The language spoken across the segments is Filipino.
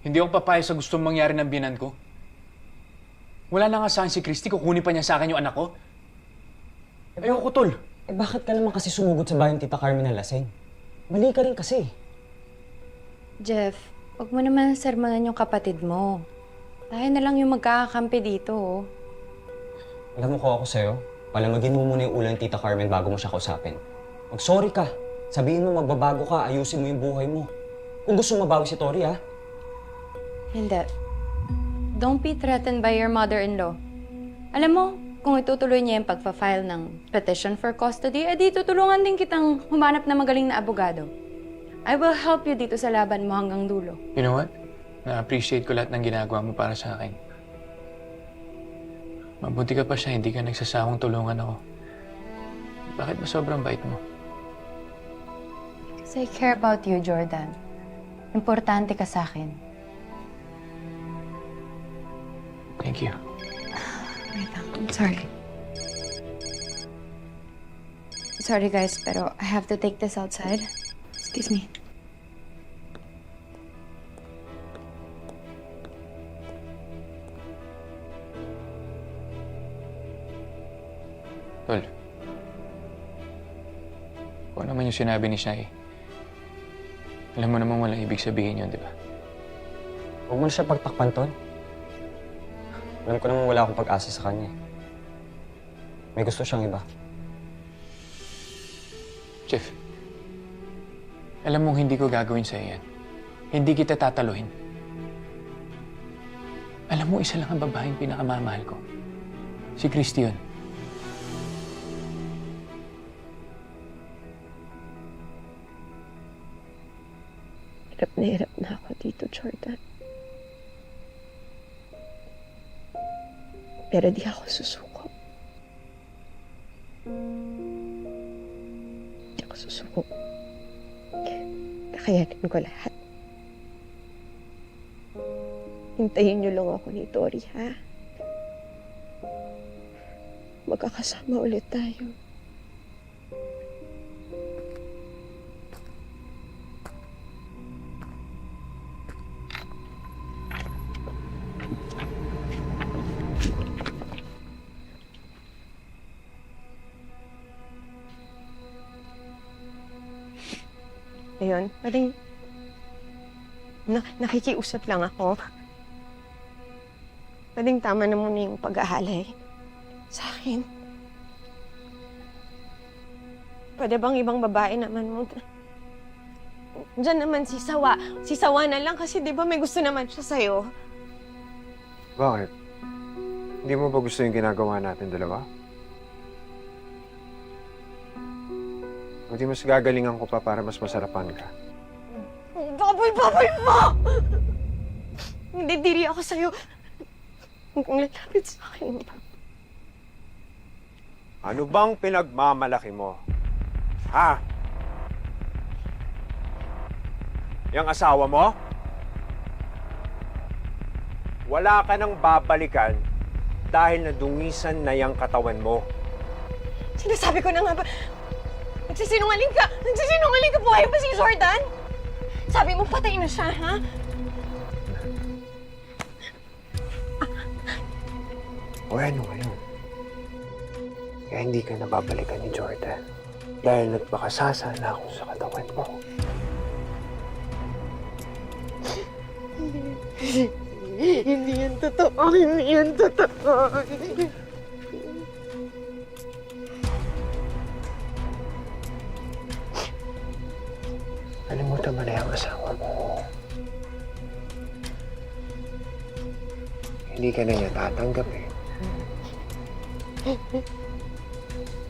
Hindi ako papayag sa gustong mangyari ng binan ko. Wala na nga sa akin si Christy, kukunin pa niya sa akin yung anak ko. Ayoko, tol. Eh bakit ka naman kasi sumugod sa bayan Tita Carmen na lasing? Mali ka rin kasi. Jeff, huwag mo naman sermonan yung kapatid mo. Tayo na lang yung magkakakampi dito, oh. Alam mo ko ako sa'yo, palamagin mo muna yung ulo ng Tita Carmen bago mo siya kausapin. Mag-sorry ka. Sabihin mo magbabago ka, ayusin mo yung buhay mo. Kung gusto mo mabawi si Tori, ha? Hindi. Don't be threatened by your mother-in-law. Alam mo, kung itutuloy niya yung pagpa-file ng petition for custody, edi tutulungan din kitang humanap na magaling na abogado. I will help you dito sa laban mo hanggang dulo. You know what? Na-appreciate ko lahat ng ginagawa mo para sa akin. Mabuti ka pa siya, hindi ka nagsasawang tulungan ako. Bakit ba sobrang bait mo? Kasi I care about you, Jordan. Importante ka sa akin. Thank you. Wait lang, I'm sorry. Sorry guys, pero I have to take this outside. Excuse me. Tol. Kung naman yung sinabi ni Shai. Alam mo naman walang ibig sabihin yun, di ba? Huwag mo na siya pagtakpan, Tol. Alam ko naman wala akong pag-asa sa kanya. eh. May gusto siyang iba. Jeff, alam mong hindi ko gagawin sa'yo yan. Hindi kita tataluhin. Alam mo, isa lang ang babaeng pinakamamahal ko. Si Christy yun. Hirap na hirap na ako dito, Jordan. Pero di ako susuko. Di ako susuko. Kakayanin ko lahat. Hintayin niyo lang ako ni Tori, ha? Magkakasama ulit tayo. Ayun, pwedeng... Na, nakikiusap lang ako. Pwedeng tama na muna yung pag-aalay. Sa akin. Pwede bang ibang babae naman mo? Diyan naman si Sawa. Si Sawa na lang kasi di ba may gusto naman siya sa'yo. Bakit? Hindi mo ba gusto yung ginagawa natin dalawa? Di mas gagalingan ko pa para mas masarapan ka. Baboy, baboy mo! Hindi diri ako sa'yo. Kung lalapit sa akin. Ano bang pinagmamalaki mo? Ha? Yang asawa mo? Wala ka nang babalikan dahil nadungisan na yung katawan mo. Sinasabi ko na nga ba, nagsisinungaling ka! Nagsisinungaling ka! Buhay pa si Jordan! Sabi mo patay na siya, ha? O ano ngayon? Kaya hindi ka nababalikan ni Jordan. Dahil nagpakasasa na ako sa katawan mo. Hindi yan totoo. Hindi yan totoo. Mo na yung asawa mo. Hindi ka na niya tatanggapin.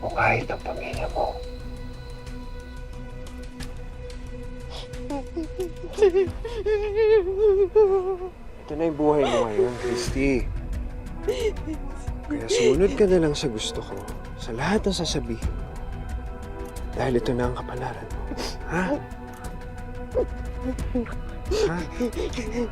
O kahit ang pamilya mo. Ito na yung buhay mo ngayon, Christy. Kaya sumunod ka na lang sa gusto ko, sa lahat ng sasabihin mo. Dahil ito na ang kapalaran mo. Ha ha ha.